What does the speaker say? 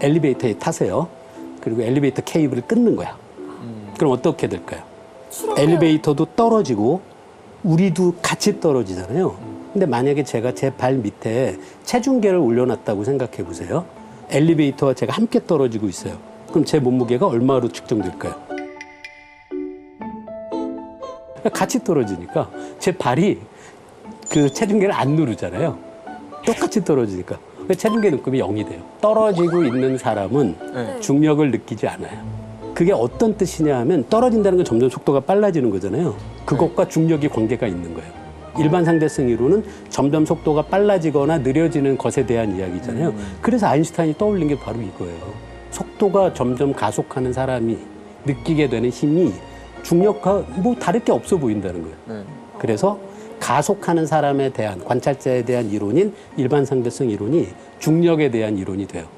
엘리베이터에 타세요. 그리고 엘리베이터 케이블을 끊는 거야. 그럼 어떻게 될까요? 엘리베이터도 떨어지고 우리도 같이 떨어지잖아요. 근데 만약에 제가 제 발 밑에 체중계를 올려놨다고 생각해 보세요. 엘리베이터와 제가 함께 떨어지고 있어요. 그럼 제 몸무게가 얼마로 측정될까요? 같이 떨어지니까 제 발이 그 체중계를 안 누르잖아요. 똑같이 떨어지니까. 그 체중계 눈금이 0이 돼요. 떨어지고 있는 사람은 네. 중력을 느끼지 않아요. 그게 어떤 뜻이냐 하면 떨어진다는 건 점점 속도가 빨라지는 거잖아요. 그것과 중력이 관계가 있는 거예요. 일반 상대성 이론은 점점 속도가 빨라지거나 느려지는 것에 대한 이야기잖아요. 그래서 아인슈타인이 떠올린 게 바로 이거예요. 속도가 점점 가속하는 사람이 느끼게 되는 힘이 중력과 뭐 다를 게 없어 보인다는 거예요. 네. 그래서 가속하는 사람에 대한 관찰자에 대한 이론인 일반 상대성 이론이 중력에 대한 이론이 돼요.